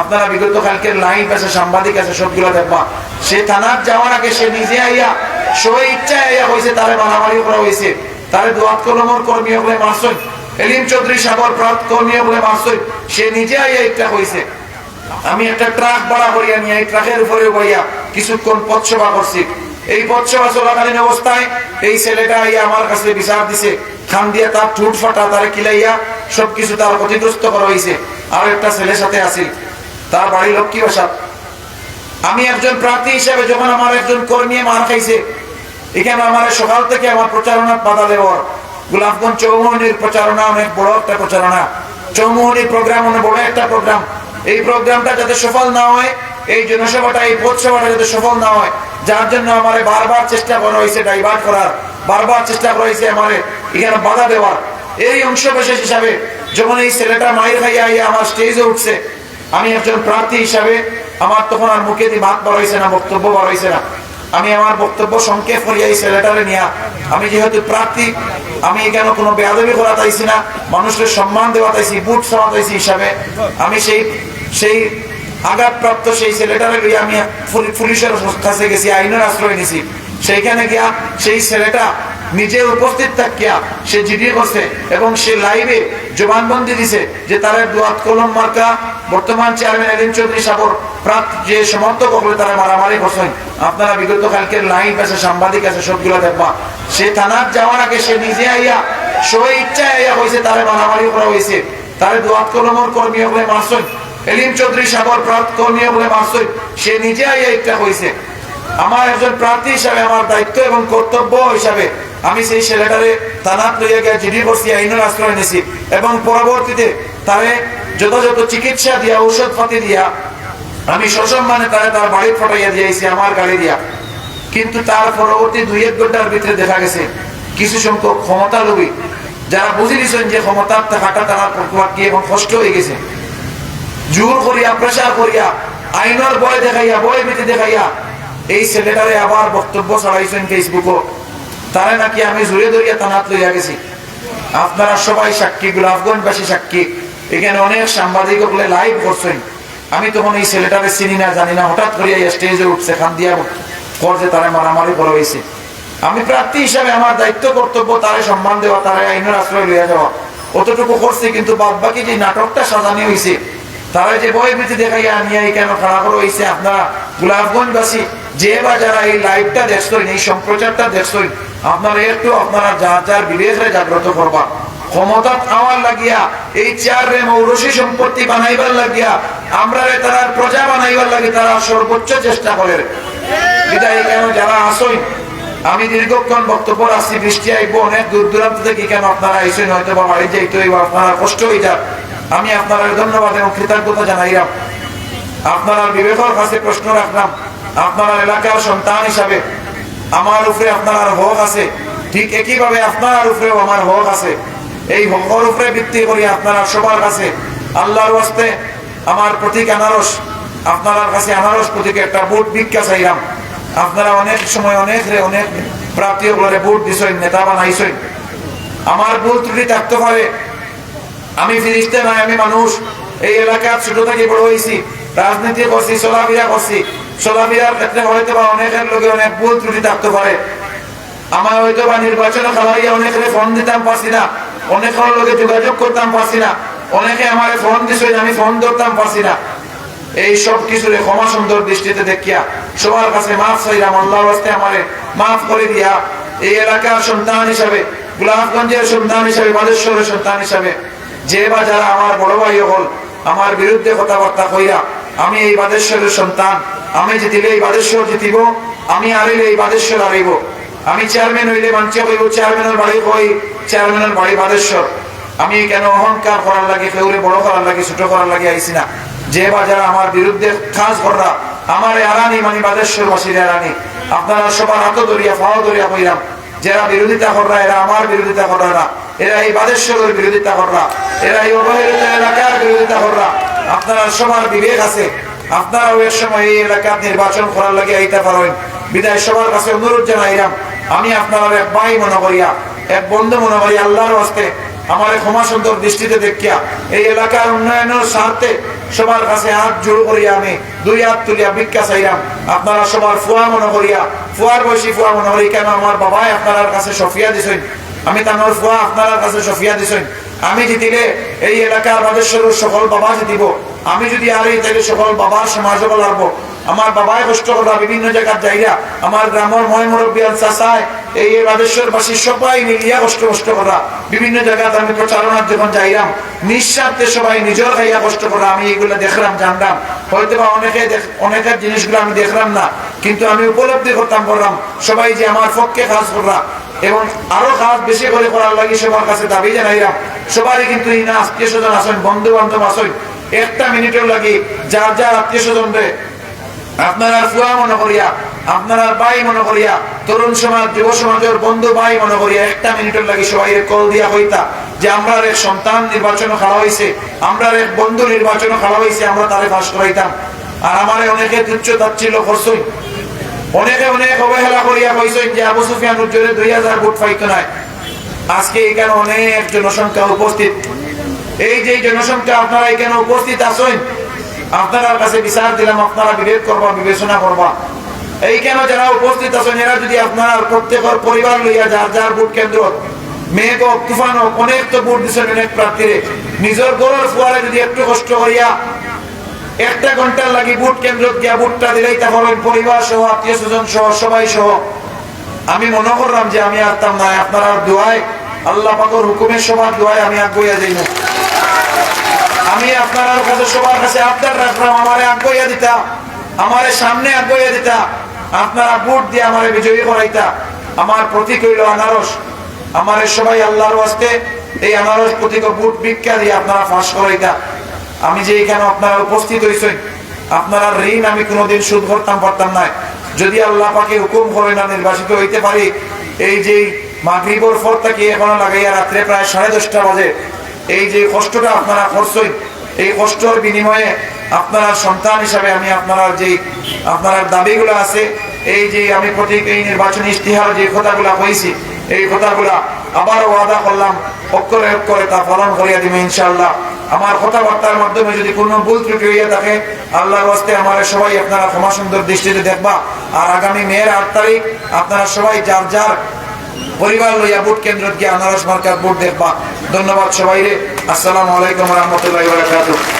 আপনারা বিগত কালকের লাইভ আছে, সাংবাদিক আছে, সবগুলো দেখবা। সে থানার যাওয়ার আগে সে নিজে আইয়া সই ইচ্ছা আইয়া হয়েছে তারে মারামারি করা হয়েছে তারে দোয়াত কলমর কর্মী বলে মারছই এলিম চৌধুরী সাগর প্রাত কর্মী বলে মারছই সে নিজে আইয়া ইচ্ছা হয়েছে আমি একটা ট্রাক ভাড়া করিয়া নিয়ে, এই ট্রাকের উপরে বইয়া কিছুক্ষণ পথসভা করছি। এই পথসভা চলাকালীন অবস্থায় এই ছেলেটা আইয়া আমার কাছে বিচার দিছে। খান দিয়া তার ঠুট ফাটা, তারে কিলাইয়া সবকিছু তার ক্ষতিগ্রস্ত করা হয়েছে আর একটা ছেলের সাথে আসিল তার বাড়ি লক্ষ্মী বাসাত আমি একজন প্রার্থী হিসেবে যখন আমার একজন কর্মী মার খাইছে, এখানে আমার সকাল থেকে আমার প্রচারণা বাধা দেওয়ার গোলাপগঞ্জ চৌমোহনীর প্রচারণা অনেক বড় একটা প্রচারণা। চৌমোহনী প্রোগ্রাম অনেক বড় একটা প্রোগ্রাম। এই প্রোগ্রামটা যাতে সফল না হয়, এই জনসভাটা, এই পথসভাটা যাতে সফল না হয়, যার জন্য আমার বারবার চেষ্টা করা হয়েছে ডাইভার্ট করার, বারবার চেষ্টা করা হয়েছে আমার এখানে বাধা দেওয়ার। এই অংশবিশেষ হিসাবে যখন এই ছেলেটা মায়ের আইয়া আমার স্টেজে উঠছে আমি একজন প্রার্থী হিসাবে আমার তখন আর মুখে দিয়ে ভাত বার হয়েছে না, বক্তব্য বার হয়েছে না। আমি আমার বক্তব্য সংক্ষেপ করিয়া এই ছেলেটারে নিয়া, আমি যেহেতু প্রার্থী, আমি এখানে কোনো বেয়াদবি করা চাইছি না, মানুষের সম্মান দেওয়া চাইছি, বুট সওয়া চাইছি হিসাবে, আমি সেই সেই আঘাতপ্রাপ্ত সেই ছেলেটারে লইয়া আমি পুলিশের কাছে গেছি, আইনের আশ্রয় নিছি। সেইখানে গিয়া সেই ছেলেটা নিজে উপস্থিত থাকিয়া সে জিডি করছে এবং সে লাইভে জবানবন্দি দিছে যে তারা দুয়াত কলম মার্কা বর্তমান চেয়ারম্যান এলিন চৌধুরী সাগর প্রাত যে সমর্থক হলে, তারা মারামারি করছেন। আপনারা বিগত কালকের লাইভ আছে সাংবাদিক আছে সবগুলো দেখবা। সে থানার যাওয়ার আগে সে নিজে আইয়া সই ইচ্ছা আইয়া হয়েছে তারা মারামারি করা হয়েছে তারা দুয়াত কলমর কর্মী হলে মারছেন। এলিম চৌধুরী সাগর প্রাত কর্মী বলে মারছেন। সে নিজে আইয়া ইচ্ছা হয়েছে আমার একজন প্রার্থী হিসাবে, আমার দায়িত্ব এবং কর্তব্য হিসাবে আমি সেই ছেলেটারে থানাত লইয়া গিয়ে জিডি করছি আইনের আশ্রয় নিছি এবং পরবর্তীতে তারে যথাযথ চিকিৎসা দিয়া ঔষধ পাতি দিয়া, আমি সসম্মানে তারে তার বাড়ি ফটাইয়া দিয়েছি আমার গাড়ি দিয়া। কিন্তু তার পরবর্তী দুই এক ঘণ্টার ভিতরে দেখা গেছে, কিছু সংখ্যক ক্ষমতা লোভী, যারা বুঝে দিয়েছেন যে ক্ষমতার থাকাটা তারা কি এবং কষ্ট হয়ে গেছে। জোর করিয়া প্রেশার করিয়া, আইনের বয় দেখাইয়া বয় ভীতি দেখাইয়া, এই ছেলেটারে আবার বক্তব্য ছড়াইছেন ফেসবুকও তারে নাকি আমি জুড়ে ধরিয়া তানাত লইয়া গেছি। আপনারা সবাই সাক্ষী, গোলাপগঞ্জবাসী সাক্ষী। এখানে অনেক সাংবাদিক লাইভ করছেন। আমি তখন এই ছেলেটারে চিনি না, জানি না। হঠাৎ করিয়া স্টেজে উঠছে, খান দিয়া করছে তারা মারামারি করা হয়েছে। আমি প্রার্থী হিসাবে আমার দায়িত্ব, কর্তব্য, তারে সম্মান দেওয়া, তারা আইনের আশ্রয় লইয়া যাওয়া। অতটুকু করছে, কিন্তু বাদ বাকি যে নাটকটা সাজানো হয়েছে তারা যে বই ভীতি দেখাইয়া নিয়ে কেন খাড়া করে হয়েছে আপনারা যে বা যারা এই লাইভটা দেখছেন, এই সম্প্রচারটা দেখছেন, আপনারা একটু আপনারা বিবেকে জাগ্রত করবা। চেষ্টা যারা আমি দীর্ঘক্ষণ বক্তব্য রাখছি, বৃষ্টি আইব, অনেক দূর দূরান্ত থেকে কেন আপনারা আইসেন হয়তো বা কষ্ট হয়ে আমি আপনারা ধন্যবাদ এবং কৃতজ্ঞতা জানাইলাম। আপনারা বিবেকের কাছে প্রশ্ন রাখলাম। আপনার এলাকার সন্তান হিসাবে আমার উপরে আপনার হক আছে। ঠিক একইভাবে আপনার উপরেও আমার হক আছে। এই হকের উপরে ভিত্তি করি আপনারা সবার কাছে আল্লাহর ওয়াস্তে আমার প্রতীক আনারস, আপনার কাছে আনারস প্রতীকে একটা বুট ভিক্ষা চাইলাম। আপনারা অনেক সময় অনেক রে অনেক প্রাপ্তি বলে বুট দিছেন, নেতা বানাইছেন। আমার ভুল ত্রুটি থাকতে পারে। আমি ফিরিস্তে নাই, আমি মানুষ। এই এলাকার ছোট থেকে বড় হয়েছি। রাজনীতি করছি, চলাফেরা করছি। চলাফেরার ক্ষেত্রে হয়তো বা অনেকের লোকে অনেক ভুল ত্রুটি থাকতে পারে। আমার হয়তো বা নির্বাচনে খেলাইয়া অনেকের ফোন দিতাম, পারছি না। অনেকের লোকে যোগাযোগ করতাম, পারছি না। অনেকে আমার ফোন দিছে, আমি ফোন ধরতাম, পারছি না। এই সব কিছুর ক্ষমা সুন্দর দৃষ্টিতে দেখিয়া সবার কাছে মাফ চাইলাম, আল্লাহর হস্তে আমারে মাফ করে দিয়া। এই এলাকার সন্তান হিসাবে, গোলাপগঞ্জের সন্তান হিসাবে মাদেশ্বরের সন্তান হিসাবে, যে বা যারা আমার বড় ভাই হল, আমার বিরুদ্ধে কথাবার্তা কইরা আমি এই বাদেশ্বরের সন্তান। আমি জিতিলে এই বাদেশ্বর জিতিব, আমি হারিলে এই বাদেশ্বর হারিব। আমি চেয়ারম্যান হইলে মানছে হইব চেয়ারম্যানের বাড়ি হই চেয়ারম্যানের বাড়ি বাদেশ্বর। আমি কেন অহংকার করার লাগে কেউরে বড় করার লাগে, ছোট করার লাগে আইসি না। যে বা যারা আমার বিরুদ্ধে খাস কররা, আমার আরানি মানে বাদেশ্বর বাসীর আরানি আপনারা সবার হাত ধরিয়া ফাও ধরিয়া কইলাম যারা বিরোধিতা কররা, এরা আমার বিরোধিতা কররা এরা এই বাদেশ্বরের বিরোধিতা কররা। এরা এই অবহেলিত এলাকার বিরোধিতা কররা। আপনারা সবার বিবেক আছে। আপনারা ওই সময় এই নির্বাচন করার লাগে আইতে পারেন। বিদায় সবার কাছে অনুরোধ জানাইলাম, আমি আপনারা এক ভাই মনে করিয়া এক বন্ধু মনে করি, আল্লাহর হস্তে আমার ক্ষমা সুন্দর দৃষ্টিতে দেখিয়া এই এলাকার উন্নয়নের স্বার্থে সবার কাছে হাত জোড় করিয়া আমি দুই হাত তুলিয়া ভিক্ষা চাইলাম। আপনারা সবার ফুয়া মনে করিয়া, ফুয়ার বয়সী ফুয়া মনে করি, কেন আমার বাবাই আপনার কাছে সফিয়া দিছেন? আমি তানোর ফুয়া আপনার কাছে সফিয়া দিছেন। আমি জিতিলে এই এলাকার বাদেশ্বরের সকল বাবা জিতিব। আমি যদি আর এই তাহলে সকল বাবার সমাজ লাগবো। আমার বাবাই কষ্ট করা বিভিন্ন জায়গার যাইরা আমার গ্রামের ময় মুরব্বিয়াল চাষায় এই রাজেশ্বরবাসী সবাই মিলিয়া কষ্ট কষ্ট করা। বিভিন্ন জায়গাতে আমি প্রচারণার যখন যাইলাম, নিঃস্বার্থে সবাই নিজের খাইয়া কষ্ট করা। আমি এইগুলো দেখলাম, জানলাম। হয়তো বা অনেকে অনেকের জিনিসগুলো আমি দেখলাম না, কিন্তু আমি উপলব্ধি করতাম, করলাম। সবাই যে আমার পক্ষে কাজ করলাম এবং আরও কাজ বেশি করে করার লাগি সবার কাছে দাবি জানাইলাম সবারই কিন্তু এই না, আত্মীয় স্বজন আসেন বন্ধু বান্ধব আসেন একটা মিনিটের লাগি যার যার আত্মীয় স্বজন রে, আপনারা ফুয়া মনে করিয়া, আপনারা ভাই মনে করিয়া, তরুণ সমাজ, যুব সমাজের বন্ধু ভাই মনে করিয়া একটা মিনিটের লাগি সবাই কল দিয়া হইতা যে আমরা এক সন্তান নির্বাচন খাওয়া হয়েছে আমরা এক বন্ধু নির্বাচন খাওয়া হয়েছে আমরা তারে ফাঁস করাইতাম। আর আমার অনেকে তুচ্ছ তাচ্ছিল করছই। অনেকে অনেক অবহেলা করিয়া কইছেন যে আবু সুফিয়ান উজ্জ্বলে দুই হাজার ভোট পাইতো নাই। আজকে এখানে অনেক জনসংখ্যা উপস্থিত। এই যে জনসংখ্যা আপনারা এখানে উপস্থিত আছেন, আপনার কাছে বিচার দিলাম, আপনারা বিবেক করবা, বিবেচনা করবা। এই কেন যারা উপস্থিত আছেন, এরা যদি আপনার প্রত্যেকের পরিবার লইয়া যার যার ভোট কেন্দ্র, মেঘ তুফান অনেক তো ভোট দিচ্ছেন অনেক প্রার্থীরে। নিজের গরুর ফুয়ারে যদি একটু কষ্ট করিয়া একটা ঘণ্টার লাগে ভোট কেন্দ্র গিয়া ভোটটা দিলেই তা পাবেন পরিবার সহ, আত্মীয় স্বজন সহ, সবাই সহ। আমি মনে করলাম যে আমি আরতাম না আপনারা দোয়ায়, আল্লাহ পাকর হুকুমের সবার দোয়ায় আমি আগুয়া যাই না আমি আপনার কাছে সবার কাছে আবদার রাখলাম, আমারে আগুয়া দিতা, আমারে সামনে আগুয়া দিতা, আপনারা ভোট দিয়ে আমারে বিজয়ী করাইতা। আমার প্রতীক হইল আনারস। আমারে সবাই আল্লাহর ওয়াস্তে এই আনারস প্রতীক ভোট ভিক্ষা দিয়ে আপনারা ফাঁস করাইতা। আমি যে এখানে আপনারা উপস্থিত হয়েছেন, আপনারা ঋণ আমি কোনোদিন সুদ করতাম পারতাম না। যদি আল্লাহ পাকে হুকুম করে না নির্বাচিত হইতে পারি, এই যে মাগরিবর পর থেকে এখনও লাগাইয়া রাত্রে প্রায় সাড়ে দশটা বাজে, এই যে কষ্টটা আপনারা করছেন, এই কষ্টর বিনিময়ে আপনারা সন্তান হিসাবে আমি আপনারা যে আপনার দাবিগুলো আছে, এই যে আমি প্রতীক এই নির্বাচনী ইশতিহার যে কথাগুলা হয়েছি এই কথাগুলা আবারও ওয়াদা করলাম অক্ষরে অক্ষরে তা পালন করিয়া দিবে ইনশাল্লাহ আমার কথাবার্তার মাধ্যমে যদি কোনো ভুল ত্রুটি হইয়া থাকে, আল্লাহর হস্তে আমার সবাই আপনারা ক্ষমা সুন্দর দৃষ্টিতে দেখবা। আর আগামী মেয়ের আট তারিখ আপনারা সবাই যার যার পরিবার লইয়া ভোট কেন্দ্র গিয়ে আনারস মার্কার ভোট দেখবা। ধন্যবাদ সবাই রে আসসালামু আলাইকুম রহমতুল্লাহ